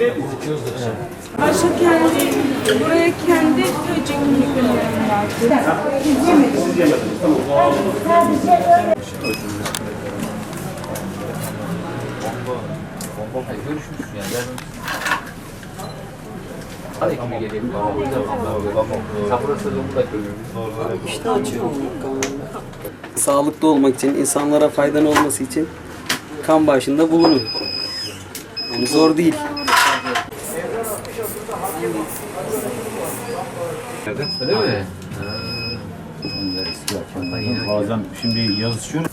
Başka kendi, buraya kendi böcekini gönderiyorlar. Hayır, görüşmüşsün yani. Ben... Hadi kimi geleyim. Tamam. Tamam. Sabır sezonunda görüyoruz. İşte açıyor Sağlıklı olmak için, insanlara faydan olması için kan bağışında bulunun. Yani zor değil. Öyle mi? Bazen şimdi yazışıyor.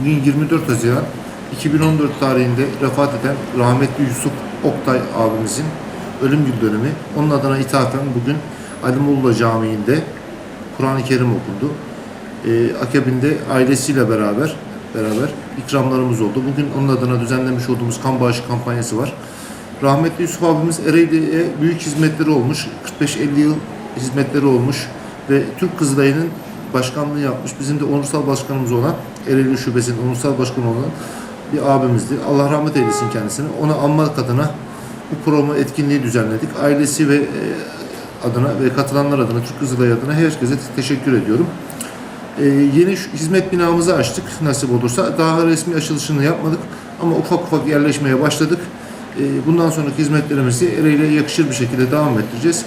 Bugün 24 Haziran 2014 tarihinde vefat eden rahmetli Yusuf Oktay abimizin ölüm yıl dönümü. Onun adına ithafen bugün Ali Molla Camii'nde Kur'an-ı Kerim okundu. Ee, akabinde ailesiyle beraber beraber ikramlarımız oldu. Bugün onun adına düzenlemiş olduğumuz kan bağışı kampanyası var. Rahmetli Yusuf abimiz Ereğli'ye büyük hizmetleri olmuş. 45-50 yıl hizmetleri olmuş ve Türk Kızılayı'nın başkanlığı yapmış. Bizim de onursal başkanımız olan Ereğli Şubesi'nin onursal başkanı olan bir abimizdi. Allah rahmet eylesin kendisine. Ona anmak adına bu programı etkinliği düzenledik. Ailesi ve e, adına ve katılanlar adına, Türk Kızılayı adına herkese teşekkür ediyorum. Ee, yeni hizmet binamızı açtık nasip olursa. Daha resmi açılışını yapmadık ama ufak ufak yerleşmeye başladık. Ee, bundan sonraki hizmetlerimizi Ereğli'ye yakışır bir şekilde devam ettireceğiz.